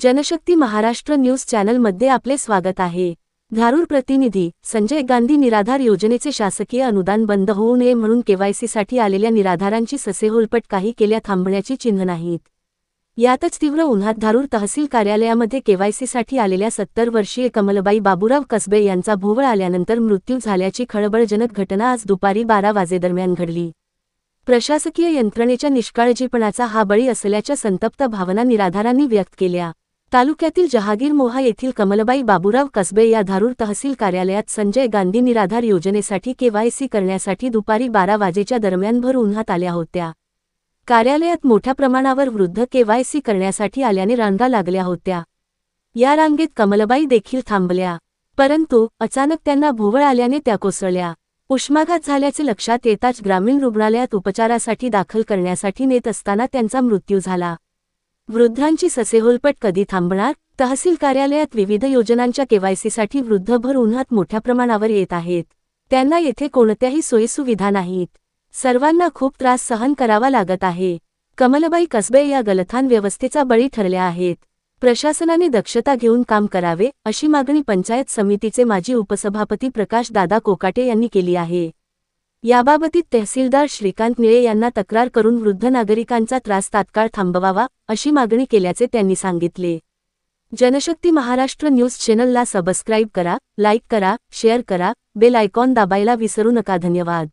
Janshakti Maharashtra news चॅनलमध्ये आपले स्वागत आहे. धारूर प्रतिनिधी संजय गांधी निराधार योजनेचे शासकीय अनुदान बंद होऊ नये म्हणून केवायसीसाठी आलेल्या निराधारांची ससेहोलपट काही केल्या थांबण्याची चिन्ह नाहीत. यातच तीव्र उन्हात धारूर तहसील कार्यालयामध्ये केवायसीसाठी आलेल्या सत्तर वर्षीय कमलबाई बाबूराव कसबे यांचा भोवळ आल्यानंतर मृत्यू झाल्याची खळबळजनक घटना आज दुपारी बारा वाजेदरम्यान घडली. प्रशासकीय यंत्रणेच्या निष्काळजीपणाचा हा बळी असल्याच्या संतप्त भावना निराधारांनी व्यक्त केल्या. तालुक्यातील जहागीर मोहा येथील कमलबाई बाबुराव कसबे या धारूर तहसील कार्यालयात संजय गांधी निराधार योजनेसाठी केवायसी करण्यासाठी दुपारी बारा वाजेच्या दरम्यान भर उन्हात आल्या होत्या. कार्यालयात मोठ्या प्रमाणावर वृद्ध केवायसी करण्यासाठी आल्याने रांगा लागल्या होत्या. या रांगेत कमलबाई देखील थांबल्या. परंतु अचानक त्यांना भोवळ आल्याने त्या कोसळल्या. उष्माघात झाल्याचे लक्षात येताच ग्रामीण रुग्णालयात उपचारासाठी दाखल करण्यासाठी नेत असताना त्यांचा मृत्यू झाला. वृद्धांची ससेहोलपट कधी थांबणार? तहसील कार्यालयात विविध योजनांच्या केवायसीसाठी वृद्धभर उन्हात मोठ्या प्रमाणावर येत आहेत. त्यांना येथे कोणत्याही सोयीसुविधा नाहीत. सर्वांना खूप त्रास सहन करावा लागत आहे. कमलबाई कसबे या गलथान व्यवस्थेचा बळी ठरल्या आहेत. प्रशासनाने दक्षता घेऊन काम करावे अशी मागणी पंचायत समितीचे माजी उपसभापती प्रकाश दादा कोकाटे यांनी केली आहे. याबाबतीत तहसीलदार श्रीकांत निळे यांना तक्रार करून वृद्ध नागरिकांचा त्रास तात्काळ थांबवावा अशी मागणी केल्याचे त्यांनी सांगितले. जनशक्ती महाराष्ट्र न्यूज चॅनलला सबस्क्राईब करा लाईक करा शेअर करा बेल आयकॉन दाबायला विसरू नका. धन्यवाद.